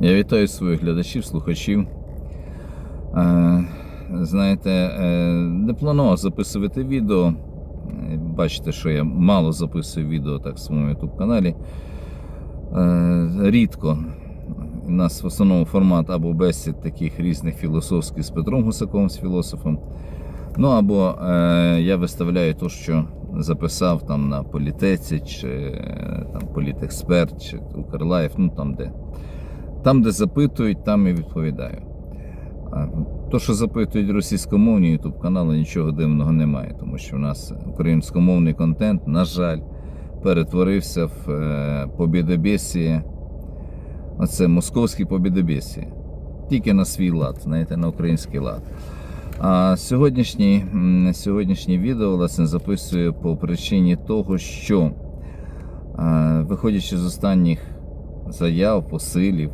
Я вітаю своїх глядачів, слухачів. Е, Знаєте, е, не планував записувати відео. Е, Бачите, що я мало записую відео так в своєму YouTube каналі. Рідко. У нас в основному формат або бесід таких різних філософських з Петром Гусаковим, з філософом. Ну або я виставляю те, що записав там на політеці, чи там політексперт, чи Укрлайф, ну там де. Там, де запитують, там і відповідаю. То, що запитують російськомовні YouTube канали, нічого дивного немає, тому що в нас українськомовний контент, на жаль, перетворився в е, побідобєсіє. Оце московське побідобєсіє. Тільки на свій лад, знаєте, на український лад. А сьогоднішнє, м, сьогоднішнє відео власне записую по причині того, що, е, виходячи з останніх заяв, посилів,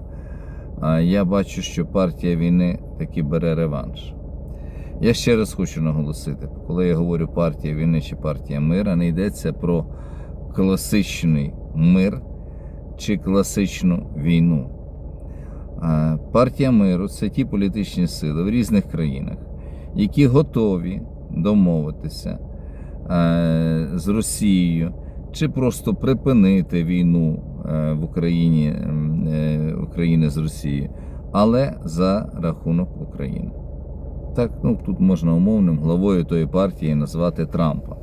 а я бачу, що партія війни таки бере реванш. Я ще раз хочу наголосити, коли я говорю партія війни чи партія мира, не йдеться про класичний мир чи класичну війну. Партія миру це ті політичні сили в різних країнах, які готові домовитися з Росією чи просто припинити війну в Україні е, України з Росією, але за рахунок України. Так, ну тут можна умовним главою тої партії назвати Трампа.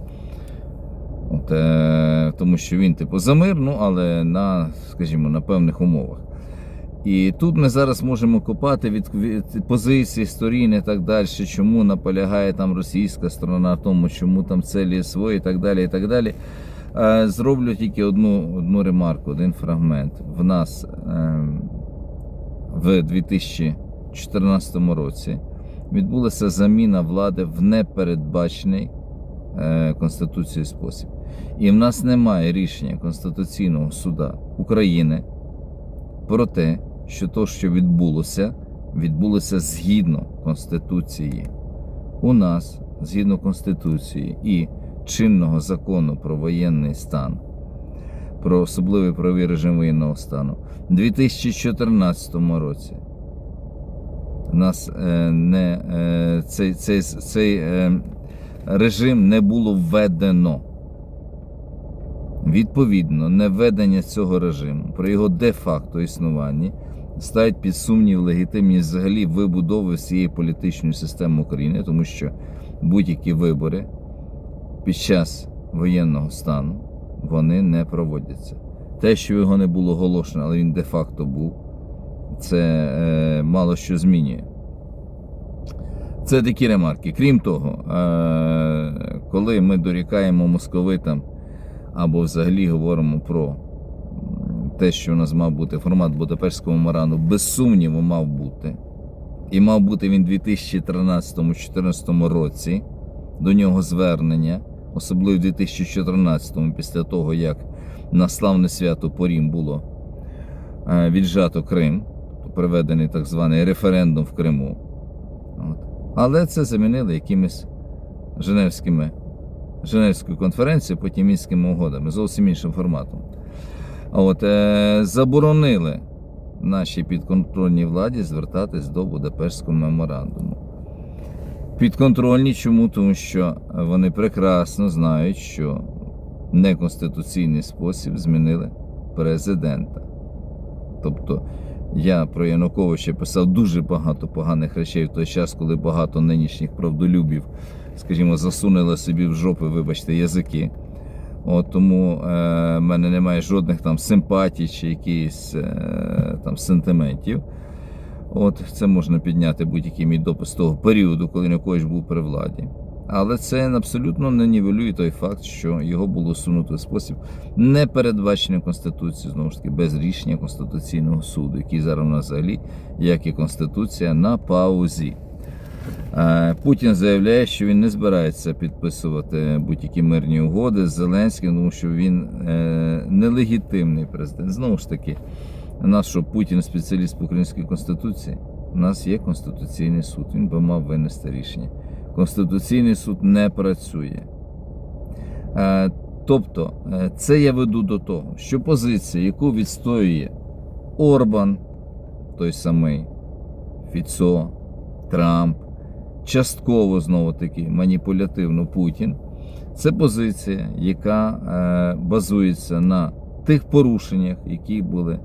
От, е, тому що він типу за мир, ну але на, скажімо, на певних умовах. І тут ми зараз можемо копати від, від позицій сторін і так далі, чому наполягає там російська сторона, тому чому там целі СВО і так далі. і так далі. Е, Зроблю тільки одну, одну ремарку, один фрагмент. В нас е, в 2014 році відбулася заміна влади в непередбачений е, Конституцією спосіб. І в нас немає рішення Конституційного суду України про те, що то, що відбулося, відбулося згідно Конституції. У нас, згідно Конституції і чинного закону про воєнний стан, про особливий правовий режим воєнного стану, у 2014 році нас е, не, е, цей, цей, цей е, режим не було введено. Відповідно, невведення цього режиму при його де-факто існуванні ставить під сумнів легітимність взагалі вибудови всієї політичної системи України, тому що будь-які вибори під час воєнного стану вони не проводяться. Те, що його не було оголошено, але він де-факто був, це е, мало що змінює. Це такі ремарки. Крім того, е, коли ми дорікаємо московитам або взагалі говоримо про те, що у нас мав бути формат Будапештського меморану, без сумніву мав бути. І мав бути він у 2013-2014 році до нього звернення, особливо в 2014-му, після того, як на славне свято Порім було е, віджато Крим, проведений так званий референдум в Криму. От. Але це замінили якимись Женевськими Женевською конференцією, потім мінськими угодами, зовсім іншим форматом. От, е, заборонили нашій підконтрольній владі звертатись до Будапештського меморандуму. Підконтрольні чому? Тому що вони прекрасно знають, що неконституційний спосіб змінили президента. Тобто я про Януковича писав дуже багато поганих речей в той час, коли багато нинішніх правдолюбів, скажімо, засунули собі в жопи, вибачте, язики. От тому е, в мене немає жодних там симпатій чи якихось е, там сентиментів. От це можна підняти будь-який мій допис того періоду, коли Янукович був при владі. Але це абсолютно не нівелює той факт, що його було сунуто в спосіб не передбачений Конституцією, знову ж таки, без рішення Конституційного суду, який зараз у нас взагалі, як і Конституція, на паузі. Е, Путін заявляє, що він не збирається підписувати будь-які мирні угоди з Зеленським, тому що він е, нелегітимний президент. Знову ж таки, нас що Путін спеціаліст по українській конституції. У нас є Конституційний суд, він би мав винести рішення. Конституційний суд не працює. Е, Тобто, е, це я веду до того, що позиція, яку відстоює Орбан, той самий Фіцо, Трамп, частково знову таки маніпулятивно Путін. Це позиція, яка е, базується на тих порушеннях, які були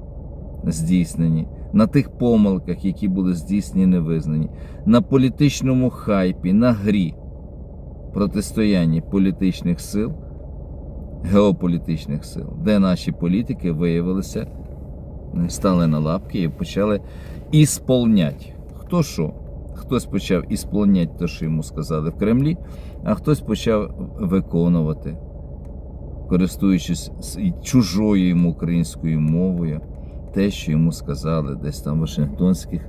здійснені, на тих помилках, які були здійснені, не визнані, на політичному хайпі, на грі протистоянні політичних сил, геополітичних сил, де наші політики виявилися, стали на лапки і почали ісполнять. Хто що? Хтось почав ісполнять те, що йому сказали в Кремлі, а хтось почав виконувати, користуючись чужою йому українською мовою, те, що йому сказали десь там в Вашингтонських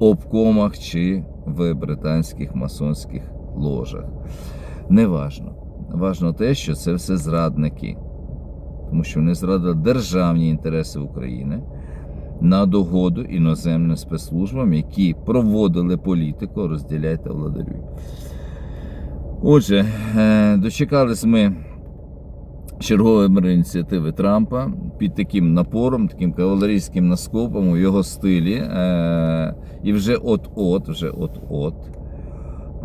обкомах чи в британських масонських ложах. Неважно. Важно те, що це все зрадники, тому що вони зрадили державні інтереси України на догоду іноземним спецслужбам, які проводили політику, розділяй та владарюй. Отже, е, дочекались ми чергової ініціативи Трампа під таким напором, таким кавалерійським наскопом у його стилі. е, І вже от-от, вже от-от.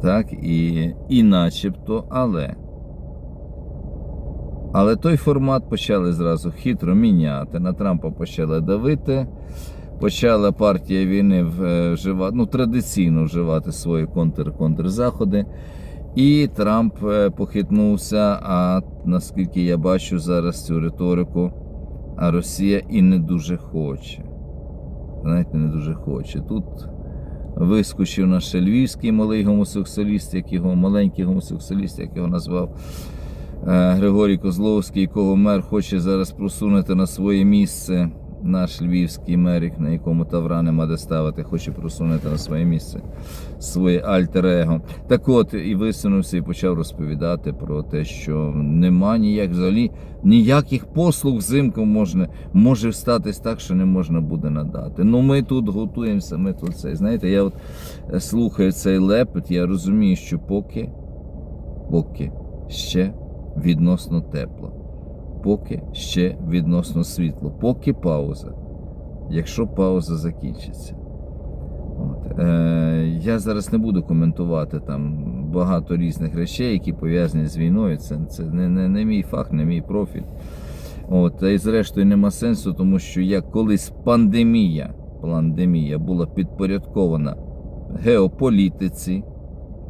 Так, і, і начебто, але. Але той формат почали зразу хитро міняти. На Трампа почали давити. Почала партія війни вживати, ну, традиційно вживати свої контр-контрзаходи. І Трамп е, похитнувся. А наскільки я бачу зараз цю риторику, а Росія і не дуже хоче. Знаєте, не дуже хоче. Тут вискочив наш львівський малий гомосексуаліст, як його маленький гомосексуаліст, як його назвав е, Григорій Козловський, якого мер хоче зараз просунути на своє місце. Наш львівський мерік, на якому Тавра нема де ставити, хоче просунути на своє місце своє альтер-его. Так от і висунувся і почав розповідати про те, що нема ніяк взагалі ніяких послуг взимку можна, може статись так, що не можна буде надати. Ну ми тут готуємося, ми тут це. Знаєте, я от е, слухаю цей лепет, я розумію, що поки, поки ще відносно тепло, поки ще відносно світло, поки пауза. Якщо пауза закінчиться. От. Е, я зараз не буду коментувати там багато різних речей, які пов'язані з війною. Це, це не, не, не мій фах, не мій профіль. От, і зрештою нема сенсу, тому що як колись пандемія, пандемія була підпорядкована геополітиці.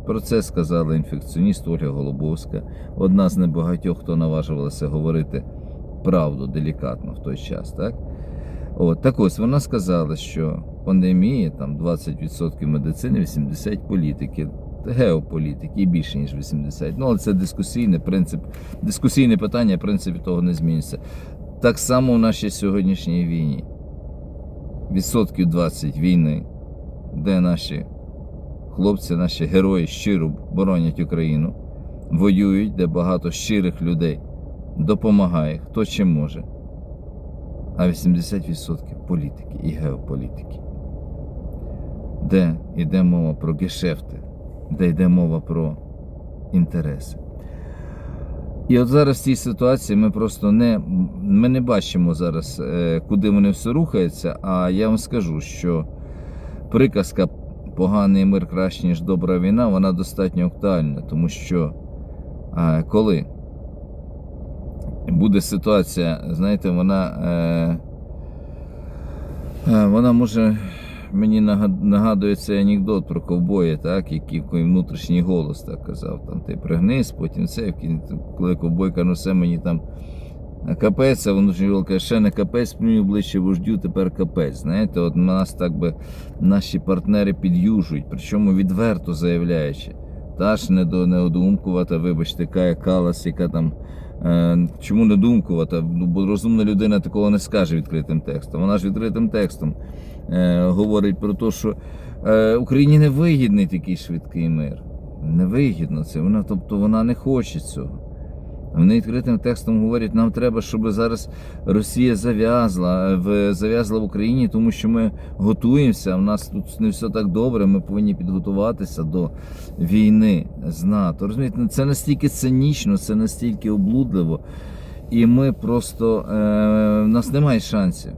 Про це сказала інфекціоніст Ольга Голубовська, одна з небагатьох, хто наважувалася говорити правду делікатно в той час. Так, От, так ось вона сказала, що пандемія там 20% медицини, 80% політики, геополітики і більше ніж 80%. Ну, але це дискусійний принцип, дискусійне питання, в принципі, того не зміниться. Так само в нашій сьогоднішній війні. Відсотків 20 війни, де наші хлопці, наші герої щиро боронять Україну, воюють, де багато щирих людей допомагає, хто чим може. А 80% політики і геополітики. Де йде мова про гешефти, де йде мова про інтереси. І от зараз в цій ситуації ми просто не, ми не бачимо зараз, е, куди вони все рухаються. А я вам скажу, що приказка поганий мир краще, ніж добра війна, вона достатньо актуальна, тому що а, коли буде ситуація, знаєте, вона, е, е, вона може. Мені нагад- нагадує цей анекдот про ковбоя, так, який внутрішній голос так казав. Там ти пригнись, потім це, коли ковбой каже, ну все мені там капець, а внутрішній голос каже, ще не капець, мені обличчя вождю, тепер капець. Знаєте, от нас так би наші партнери під'южують, причому відверто заявляючи. Та ж не до неодумкувата, вибачте, Кая Калас, яка там. Е, чому не думкувата? Ну, Бо розумна людина такого не скаже відкритим текстом. Вона ж відкритим текстом е, говорить про те, що е, Україні не вигідний такий швидкий мир. Невигідно це. Вона, тобто вона не хоче цього. Вони відкритим текстом говорять, нам треба, щоб зараз Росія зав'язла в зав'язла в Україні, тому що ми готуємося. У нас тут не все так добре. Ми повинні підготуватися до війни з НАТО. Розумієте, це настільки цинічно, це настільки облудливо, і ми просто е, в нас немає шансів.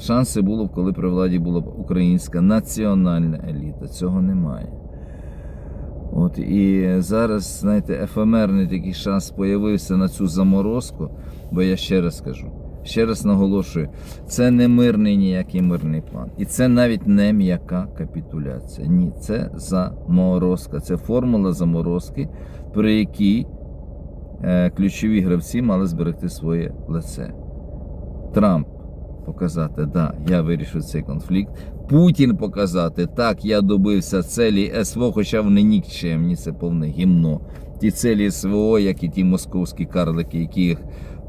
Шанси було б, коли при владі була б українська національна еліта. Цього немає. От і зараз, знаєте, ефемерний такий шанс появився на цю заморозку, бо я ще раз кажу, ще раз наголошую, це не мирний ніякий мирний план. І це навіть не м'яка капітуляція. Ні, це заморозка. Це формула заморозки, при якій е, ключові гравці мали зберегти своє лице. Трамп показати, да, я вирішив цей конфлікт. Путін показати, так, я добився целі СВО, хоча вони нікчемні, це повне гімно. Ті целі СВО, як і ті московські карлики, які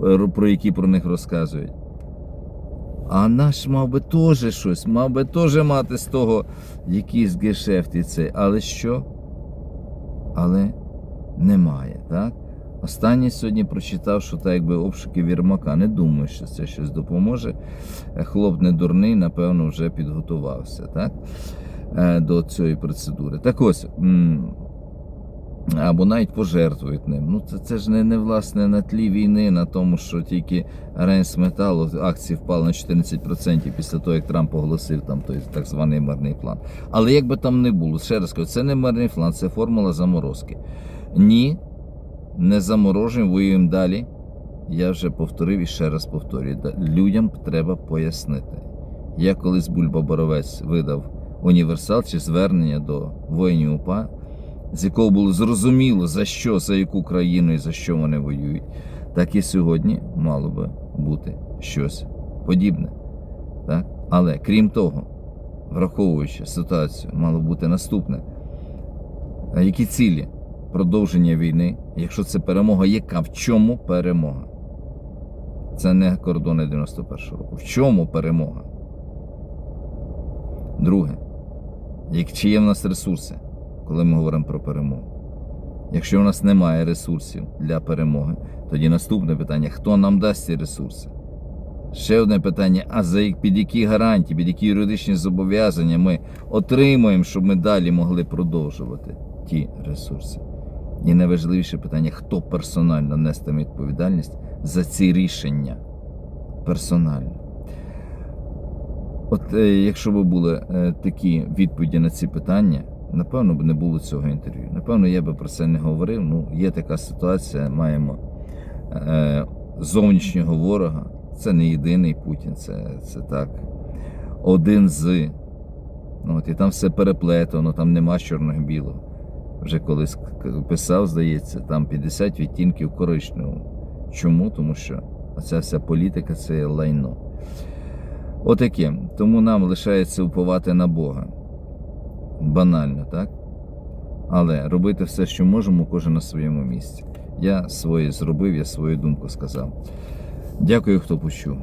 е, про які про них розказують. А наш мав би теж щось, мав би теж мати з того якийсь гешефт і цей. Але що? Але немає, так? Останнє сьогодні прочитав, що так якби обшуки Вірмака. Не думаю, що це щось допоможе. Е, Хлоп не дурний, напевно, вже підготувався так? е, до цієї процедури. Так ось. Або навіть пожертвують ним. Ну, це, це ж не, не власне на тлі війни, на тому, що тільки Рейнс Металу акції впали на 14% після того, як Трамп оголосив там той так званий мирний план. Але як би там не було, ще раз кажу, це не мирний план, це формула заморозки. Ні, не заморожуємо, воюємо далі. Я вже повторив і ще раз повторюю. Людям треба пояснити. Я колись Бульба Боровець видав універсал чи звернення до воїнів УПА, з якого було зрозуміло, за що, за яку країну і за що вони воюють. Так і сьогодні мало би бути щось подібне. Так? Але крім того, враховуючи ситуацію, мало бути наступне. Які цілі продовження війни, якщо це перемога, яка в чому перемога? Це не кордони 91-го року. В чому перемога? Друге, як, чи є в нас ресурси, коли ми говоримо про перемогу? Якщо в нас немає ресурсів для перемоги, тоді наступне питання: хто нам дасть ці ресурси? Ще одне питання: а за під які гарантії, під які юридичні зобов'язання ми отримуємо, щоб ми далі могли продовжувати ті ресурси? І найважливіше питання: хто персонально нестиме відповідальність за ці рішення? Персонально. От е, якщо б були е, такі відповіді на ці питання, напевно б не було цього інтерв'ю. Напевно, я би про це не говорив. Ну, є така ситуація, маємо е, зовнішнього ворога. Це не єдиний Путін, це, це так. Один з. Ну, от, і там все переплетено, там нема чорного-білого. Вже колись писав, здається, там 50 відтінків коричневого. Чому? Тому що оця вся політика це лайно. Отаке. Тому нам лишається уповати на Бога. Банально, так? Але робити все, що можемо, кожен на своєму місці. Я своє зробив, я свою думку сказав. Дякую, хто почув.